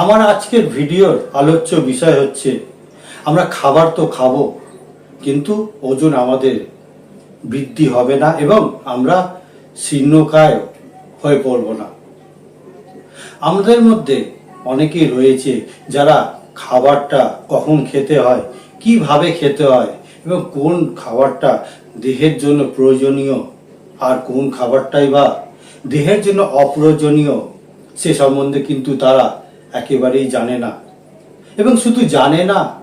আমার আজকের ভিডিওর আলোচ্য বিষয় হচ্ছে, আমরা খাবার তো খাব, কিন্তু ওজন আমাদের বৃদ্ধি হবে না এবং আমরা শীর্ণকায় হয়ে পড়ব না। আমাদের মধ্যে অনেকেই রয়েছে যারা খাবারটা কখন খেতে হয়, কীভাবে খেতে হয় এবং কোন খাবারটা দেহের জন্য প্রয়োজনীয় আর কোন খাবারটাই বা দেহের জন্য অপ্রয়োজনীয়, সে সম্বন্ধে কিন্তু তারা একেবারেই জানে না। এবং শুধু জানে না,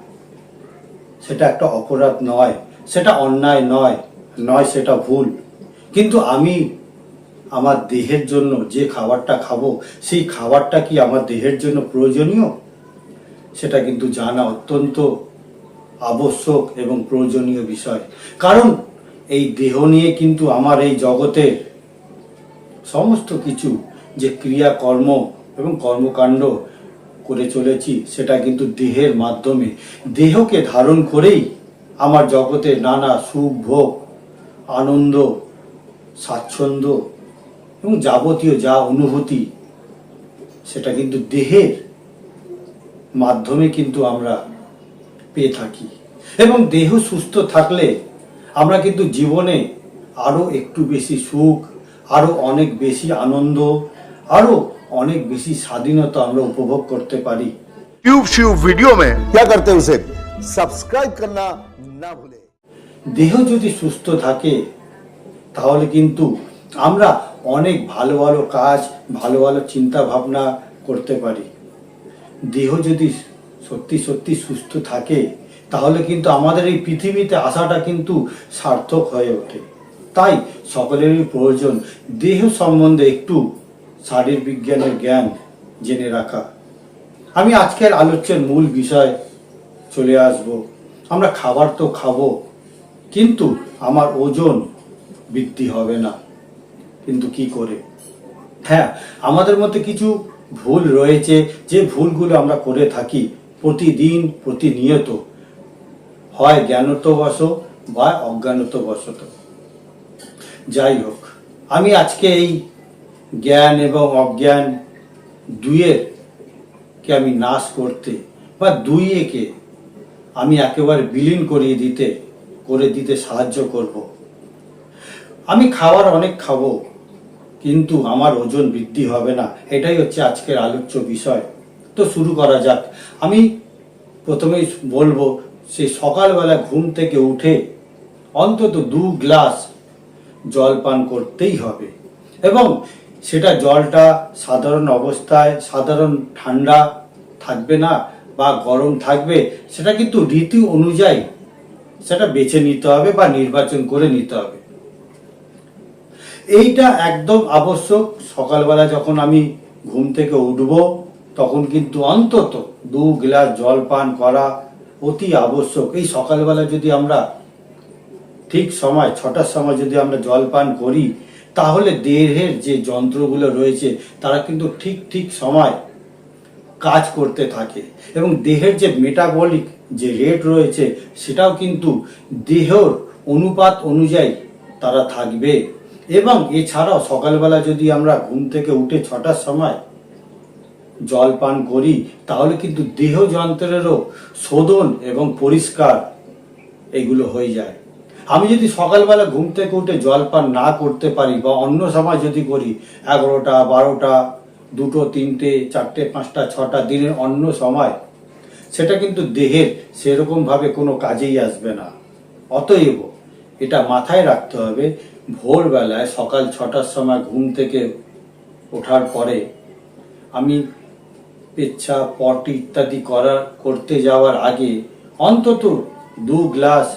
সেটা একটা অপরাধ নয়, সেটা অন্যায় নয় নয় সেটা ভুল। কিন্তু আমি আমার দেহের জন্য যে খাবারটা খাব, সেই খাবারটা কি আমার দেহের জন্য প্রয়োজনীয়? সেটা কিন্তু জানা অত্যন্ত আবশ্যক এবং প্রয়োজনীয় বিষয়। কারণ এই দেহ নিয়ে কিন্তু আমার এই জগতের সমস্ত কিছু যে ক্রিয়াকর্ম এবং কর্মকাণ্ড করে চলেছি, সেটা কিন্তু দেহের মাধ্যমে। দেহকে ধারণ করেই আমার জগতে নানা সুখ, ভোগ, আনন্দ, স্বাচ্ছন্দ্য এবং যাবতীয় যা অনুভূতি, সেটা কিন্তু দেহের মাধ্যমে কিন্তু আমরা পেয়ে থাকি। এবং দেহ সুস্থ থাকলে আমরা কিন্তু জীবনে আরও একটু বেশি সুখ, আরও অনেক বেশি আনন্দ, আরও অনেক বেশি স্বাধীনতা আমরা উপভোগ করতে পারি ट्यूब श्यूब वीडियो में क्या करते हैं उसे सब्सक्राइब करना ना भूलें দেহ যদি সুস্থ থাকে তাহলে কিন্তু আমরা অনেক ভালো ভালো কাজ ভালো ভালো চিন্তা ভাবনা করতে পারি দেহ যদি সত্যি সত্যি সুস্থ থাকে তাহলে কিন্তু আমাদের এই পৃথিবীতে আসাটা কিন্তু সার্থক হয়ে ওঠে তাই সকলেরই প্রয়োজন দেহ সম্বন্ধে একটু শারীর বিজ্ঞানের জ্ঞান জেনে রাখা। আমি আজকের আলোচ্যের মূল বিষয় চলে আসব। আমরা খাবার তো খাব, কিন্তু আমার ওজন বৃদ্ধি হবে না। কিন্তু কি করে? হ্যাঁ আমাদের মধ্যে কিছু ভুল রয়েছে। যে ভুলগুলো আমরা করে থাকি প্রতিদিন, প্রতিনিয়ত, হয় জ্ঞানত জ্ঞানতবশ বা অজ্ঞানত অজ্ঞানতবশত যাই হোক, আমি আজকে এই জ্ঞান এবং অজ্ঞান দুইয়ের কে আমি নাশ করতে বা দুই একে আমি একেবারে বিলীন করিয়ে দিতে, করে দিতে সাহায্য করব। আমি খাবার অনেক খাব, কিন্তু আমার ওজন বৃদ্ধি হবে না। এটাই হচ্ছে আজকের আলোচ্য বিষয়। তো শুরু করা যাক। আমি প্রথমেই বলব সেই সকালবেলা ঘুম থেকে উঠে অন্তত দু গ্লাস জল পান করতেই হবে। এবং সেটা জলটা সাধারণ অবস্থায়, সাধারণ ঠান্ডা থাকবে না বা গরম থাকবে, সেটা কিন্তু ঋতু অনুযায়ী সেটা বেছে নিতে হবে বা নির্বাচন করে নিতে হবে। এইটা একদম আবশ্যক। সকালবেলা যখন আমি ঘুম থেকে উঠব, তখন কিন্তু অন্তত দু গ্লাস জল পান করা অতি আবশ্যক। এই সকালবেলা যদি আমরা ঠিক সময়, ছটার সময় যদি আমরা জল পান করি তাহলে দেহের যে যন্ত্রগুলো রয়েছে, তারা কিন্তু ঠিক ঠিক সময় কাজ করতে থাকে। এবং দেহের যে মেটাবলিক যে রেট রয়েছে, সেটাও কিন্তু দেহর অনুপাত অনুযায়ী তারা থাকবে। এবং এছাড়াও সকালবেলা যদি আমরা ঘুম থেকে উঠে ছটার সময় জল পান করি, তাহলে কিন্তু দেহ যন্ত্রেরও শোধন এবং পরিষ্কার এগুলো হয়ে যায়। আমি যদি সকালবেলা ঘুম থেকে উঠে জল পান না করতে পারি বা অন্য সময় যদি করি, এগারোটা, বারোটা, দুটো, তিনটে, চারটে, পাঁচটা, ছটা দিনের অন্য সময়, সেটা কিন্তু দেহের সেরকমভাবে কোনো কাজেই আসবে না। অতএব এটা মাথায় রাখতে হবে, ভোরবেলায় সকাল ছটার সময় ঘুম থেকে ওঠার পরে আমি পেচ্ছা, পটি ইত্যাদি করার, করতে যাওয়ার আগে অন্তত দু গ্লাস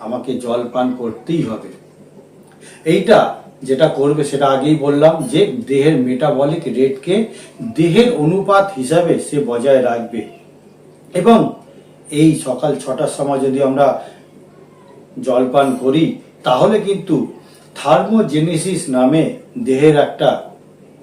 আমাকে জল পান করতেই হবে। এইটা যেটা করবে সেটা আগেই বললাম যে দেহের মেটাবলিক রেটকে দেহের অনুপাত হিসাবে সে বজায় রাখবে। এবং এই সকাল ছটার সময় যদি আমরা জলপান করি, তাহলে কিন্তু থার্মোজেনেসিস নামে দেহের একটা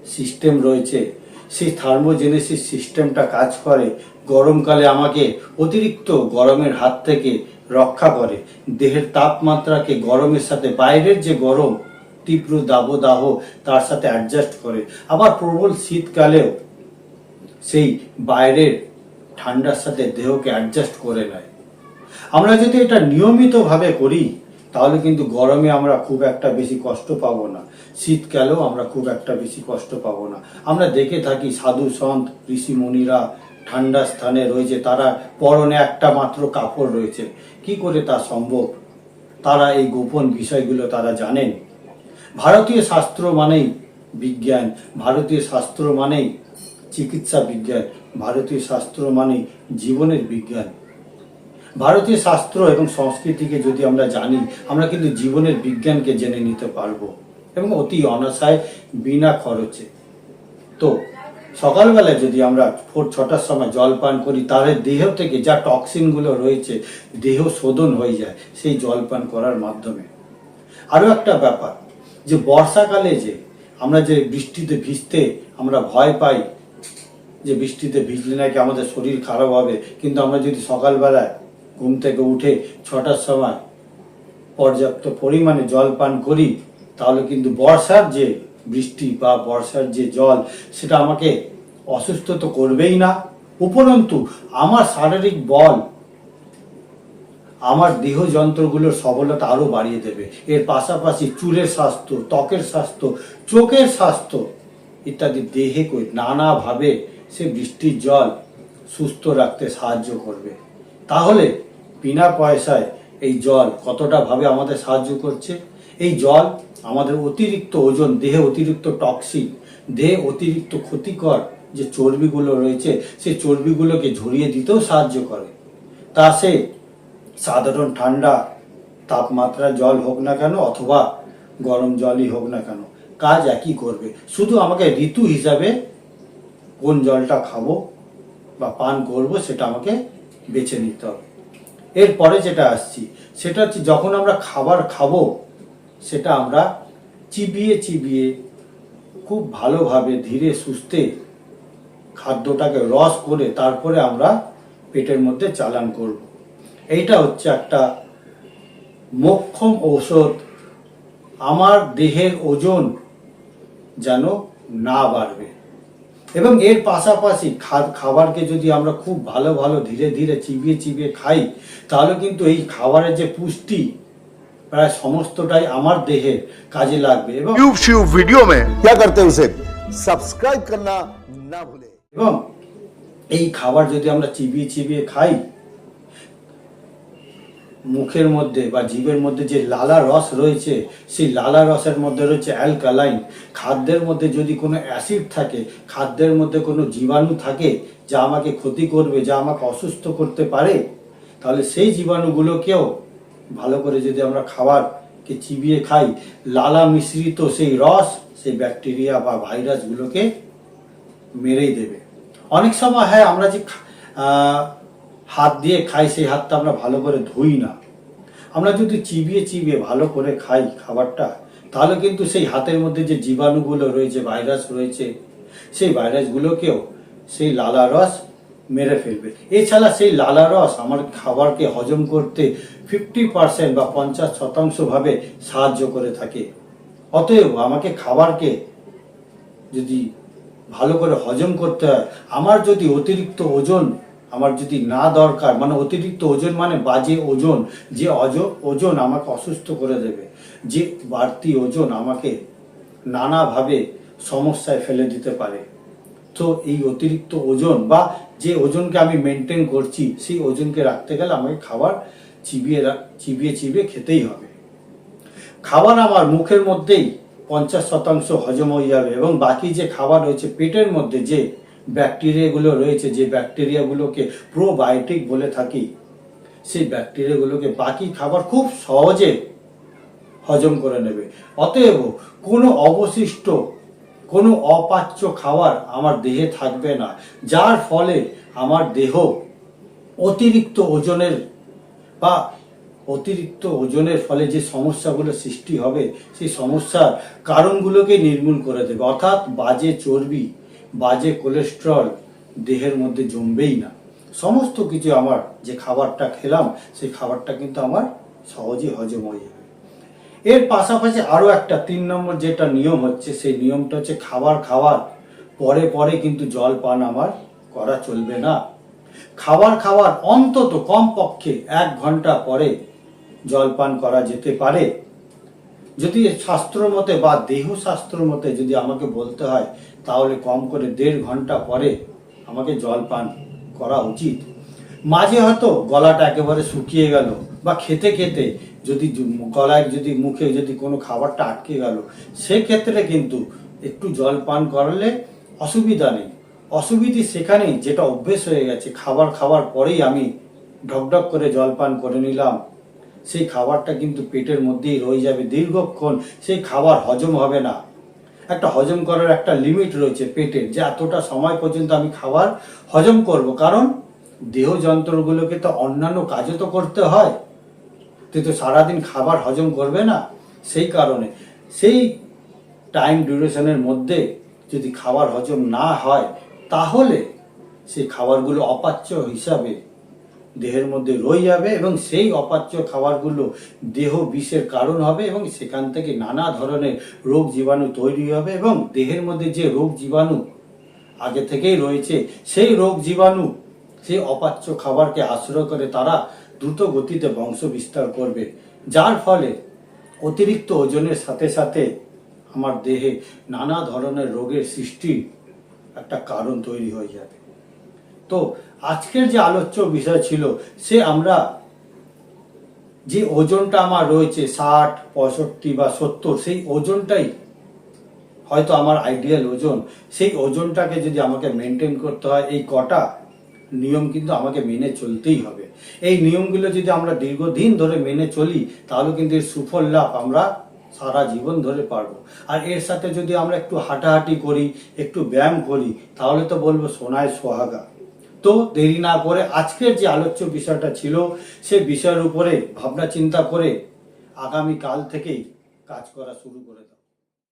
সিস্টেম রয়েছে। সেই থার্মোজেনেসিস সিস্টেমটা কাজ করে। গরমকালে আমাকে অতিরিক্ত গরমের হাত থেকে রক্ষা করে। দেহের তাপমাত্রাকে গরমের সাথে, বাইরের যে গরম, তীব্র দাবদাহ, তার সাথে অ্যাডজাস্ট করে। আবার প্রবল শীতকালেও সেই বাইরের ঠান্ডার সাথে দেহকে অ্যাডজাস্ট করে নেয়। আমরা যদি এটা নিয়মিতভাবে করি, তাহলে কিন্তু গরমে আমরা খুব একটা বেশি কষ্ট পাবো না। শীতকালেও আমরা খুব একটা বেশি কষ্ট পাবো না। আমরা দেখে থাকি সাধু সন্ত, ঋষি মুনিরা ঠান্ডা স্থানে রয়েছে, তারা পরনে একটা মাত্র কাপড় রয়েছে। কি করে তা সম্ভব? তারা এই গোপন বিষয়গুলো তারা জানেন। ভারতীয় শাস্ত্র মানেই বিজ্ঞান, ভারতীয় শাস্ত্র মানেই চিকিৎসা বিজ্ঞান, ভারতীয় শাস্ত্র মানেই জীবনের বিজ্ঞান। ভারতীয় শাস্ত্র এবং সংস্কৃতিকে যদি আমরা জানি, আমরা কিন্তু জীবনের বিজ্ঞানকে জেনে নিতে পারব এবং অতি অনাসায় বিনা খরচে। তো সকালবেলায় যদি আমরা ভোর ছটার সময় জল পান করি, তাহলে দেহ থেকে যা টক্সিনগুলো রয়েছে, দেহ শোধন হয়ে যায় সেই জল পান করার মাধ্যমে। আরও একটা ব্যাপার, যে বর্ষাকালে যে আমরা যে বৃষ্টিতে ভিজতে আমরা ভয় পাই, যে বৃষ্টিতে ভিজলে নাকি আমাদের শরীর খারাপ হবে, কিন্তু আমরা যদি সকালবেলায় ঘুম থেকে উঠে ছটার সময় পর্যাপ্ত পরিমাণে জল পান করি, তাহলে কিন্তু বর্ষার যে বৃষ্টি বা বর্ষার যে জল, সেটা আমাকে অসুস্থ তো করবেই না। উপরন্তু, আমার শারীরিক বল, আমার দেহ যন্ত্রগুলোর সবলতা আরও বাড়িয়ে দেবে। এর পাশাপাশি চুলের স্বাস্থ্য, ত্বকের স্বাস্থ্য, চোখের স্বাস্থ্য ইত্যাদি দেহে কই নানাভাবে সে বৃষ্টির জল সুস্থ রাখতে সাহায্য করবে। তাহলে বিনা পয়সায় এই জল কতটা ভাবে আমাদের সাহায্য করছে? এই জল আমাদের অতিরিক্ত ওজন, দেহে অতিরিক্ত টক্সিন দেহে অতিরিক্ত ক্ষতিকর যে চর্বিগুলো রয়েছে, সেই চর্বিগুলোকে ঝরিয়ে দিতেও সাহায্য করে। তা সে সাধারণ ঠান্ডা তাপমাত্রা জল হোক না কেন অথবা গরম জলই হোক না কেন, কাজ একই করবে। শুধু আমাকে ঋতু হিসাবে কোন জলটা খাব বা পান করব সেটা আমাকে বেছে নিতে হবে। এরপরে যেটা আসছি, সেটা হচ্ছে যখন আমরা খাবার খাব সেটা আমরা চিবিয়ে চিবিয়ে খুব ভালোভাবে ধীরে সুস্থে খাদ্যটাকে রস করে তারপরে আমরা পেটের মধ্যে চালান করব। এইটা হচ্ছে একটা মোক্ষম ঔষধ। আমার দেহের ওজন যেন না বাড়বে। এবং এর পাশাপাশি খাবারকে যদি আমরা খুব ভালো ভালো ধীরে ধীরে চিবিয়ে চিবিয়ে খাই, তাহলে কিন্তু এই খাবারের যে পুষ্টি প্রায় সমস্তটাই আমার দেহের কাজে লাগবে এবং ट्यूब श्यूब वीडियो में क्या करते हैं उसे सब्सक्राइब करना ना भूलें এবং এই খাবার যদি আমরা চিবিয়ে চিবিয়ে খাই মুখের মধ্যে বা জিভের মধ্যে যে লালা রস রয়েছে সেই লালা রসের মধ্যে রয়েছে অ্যালকালাইন খাদ্যের মধ্যে যদি কোনো অ্যাসিড থাকে খাদ্যের মধ্যে কোনো জীবাণু থাকে যা আমাকে ক্ষতি করবে যা আমাকে অসুস্থ করতে পারে তাহলে সেই জীবাণুগুলোকেও ভালো করে যদি আমরা খাবারকে চিবিয়ে খাই, লালা মিশ্রিত সেই রস, সেই ব্যাকটেরিয়া বা ভাইরাসগুলোকে মেরেই দেবে। অনেক সময় হ্যাঁ আমরা যে হাত দিয়ে খাই, সেই হাতটা আমরা ভালো করে ধুই না। আমরা যদি চিবিয়ে চিবিয়ে ভালো করে খাই খাবারটা, তাহলে কিন্তু সেই হাতের মধ্যে যে জীবাণুগুলো রয়েছে, ভাইরাস রয়েছে, সেই ভাইরাসগুলোকেও সেই লালা রস মেরে ফেলবে। এছাড়া সেই লালা রস আমার খাবারকে হজম করতে ফিফটি পার্সেন্ট বা পঞ্চাশ শতাংশ ভাবে সাহায্য করে থাকে। অতএব আমাকে খাবারকে যদি ভালো করে হজম করতে হয়, আমার যদি অতিরিক্ত ওজন, আমার যদি না দরকার মানে অতিরিক্ত ওজন মানে বাজে ওজন, যে অজ, ওজন আমাকে অসুস্থ করে দেবে, যে বাড়তি ওজন আমাকে নানাভাবে সমস্যায় ফেলে দিতে পারে। তো এই অতিরিক্ত ওজন বা যে ওজনকে আমি মেনটেন করছি, সেই ওজনকে রাখতে গেলে আমাকে খাবার চিবিয়ে চিবিয়ে চিবিয়ে খেতেই হবে। খাবার আমার মুখের মধ্যেই পঞ্চাশ শতাংশ হজম হয়ে যাবে এবং বাকি যে খাবার রয়েছে, পেটের মধ্যে যে ব্যাকটেরিয়াগুলো রয়েছে, যে ব্যাকটেরিয়াগুলোকে প্রোবায়োটিক বলে থাকি, সেই ব্যাকটেরিয়াগুলোকে বাকি খাবার খুব সহজে হজম করে নেবে। অতএব কোনো অবশিষ্ট কোনো অপাচ্য খাবার আমার দেহে থাকবে না, যার ফলে আমার দেহ অতিরিক্ত ওজনের বা অতিরিক্ত ওজনের ফলে যে সমস্যাগুলো সৃষ্টি হবে, সেই সমস্যার কারণগুলোকে নির্মূল করে দেবে। অর্থাৎ বাজে চর্বি, বাজে কোলেস্ট্রল দেহের মধ্যে জমবেই না। সমস্ত কিছু আমার যে খাবারটা খেলাম, সেই খাবারটা কিন্তু আমার সহজেই হজম হয়ে যাবে। এর পাশাপাশি আরও একটা, তিন নম্বর যেটা নিয়ম হচ্ছে, সেই নিয়মটা হচ্ছে খাবার খাওয়ার পরে পরে কিন্তু জল পান আমার করা চলবে না। খাবার খাওয়ার অন্তত কমপক্ষে এক ঘণ্টা পরে জল পান করা যেতে পারে। যদি শাস্ত্র মতে বা দেহ শাস্ত্র মতে যদি আমাকে বলতে হয়, তাহলে কম করে দেড় ঘণ্টা পরে আমাকে জল পান করা উচিত। মাঝে হয়তো গলাটা একেবারে শুকিয়ে গেল বা খেতে খেতে যদি গলায় যদি মুখে যদি কোনো খাবারটা আটকে গেল, সেক্ষেত্রে কিন্তু একটু জল পান করলে অসুবিধা নেই। অসুবিধে সেখানেই যেটা অভ্যেস হয়ে গেছে, খাবার খাওয়ার পরেই আমি ঢকঢক করে জল পান করে নিলাম। সেই খাবারটা কিন্তু পেটের মধ্যেই রয়ে যাবে দীর্ঘক্ষণ, সেই খাবার হজম হবে না। একটা হজম করার একটা লিমিট রয়েছে পেটের যে এতটা সময় পর্যন্ত আমি খাবার হজম করব। কারণ দেহ যন্ত্রগুলোকে তো অন্যান্য কাজও তো করতে হয়। তুই তো সারাদিন খাবার হজম করবে না, সেই কারণে। সেই টাইম ডিউরেশনের মধ্যে যদি খাবার হজম না হয়, তাহলে সেই খাবারগুলো অপাচ্য হিসাবে দেহের মধ্যে রয়ে যাবে এবং সেই অপাচ্য খাবারগুলো দেহ বিষের কারণ হবে এবং সেখান থেকে নানা ধরনের রোগ জীবাণু তৈরি হবে এবং দেহের মধ্যে যে রোগ জীবাণু আগে থেকেই রয়েছে, সেই রোগ জীবাণু, সেই অপাচ্য খাবারকে আশ্রয় করে তারা দ্রুত গতিতে বংশ বিস্তার করবে, যার ফলে অতিরিক্ত ওজনের সাথে সাথে আমার দেহে নানা ধরনের রোগের সৃষ্টি একটা কারণ তৈরি হয়ে যাবে। তো আজকের যে আলোচ্য বিষয় ছিল, সে আমরা যে ওজনটা আমার রয়েছে, ষাট, পঁয়ষট্টি বা সত্তর, সেই ওজনটাই হয়তো আমার আইডিয়াল ওজন, সেই ওজনটাকে যদি আমাকে মেনটেন করতে হয়, এই কটা নিয়ম কিন্তু আমাকে মেনে চলতেই হবে। এই নিয়মগুলো যদি আমরা দীর্ঘদিন ধরে মেনে চলি, তাহলে কিন্তু এর সুফল লাভ আমরা সারা জীবন ধরে পারব। আর এর সাথে যদি আমরা একটু হাঁটাহাঁটি করি, একটু ব্যায়াম করি, তাহলে তো বলব সোনায় সোহাগা। তো দেরি না করে আজকের যে আলোচ্য বিষয়টা ছিল, সে বিষয়ের উপরে ভাবনা চিন্তা করে আগামী কাল থেকেই কাজ করা শুরু করে